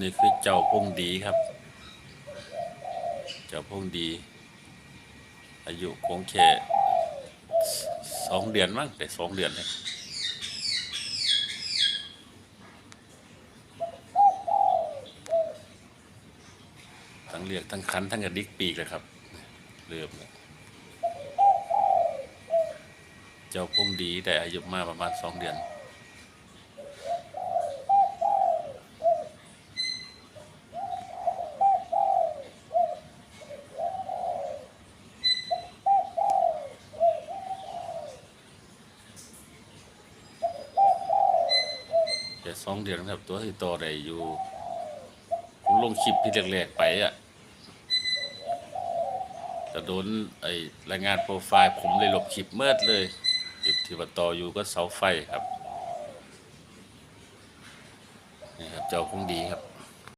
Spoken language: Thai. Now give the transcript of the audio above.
นี่คือเจ้าพงดีครับ เจ้าพงดี อายุคงแค่สองเดือนมั้งแต่สองเดือนเลยทั้งเรียกทั้งคันทั้งกระดิกปีกเลยครับเริ่มเจ้าพงดีแต่อายุมาประมาณสองเดือน แต่สองเดือนครับ ตัวที่โตได้อยู่ผมลงคลิปที่แรกๆไปอะแต่โดนไอ้รายงานโปรไฟล์ผมเลยลบคลิปเมื่อเลยคลิปที่ว่าต่ออยู่ก็เสาไฟครับนี่ครับเจ้าคงดีครับ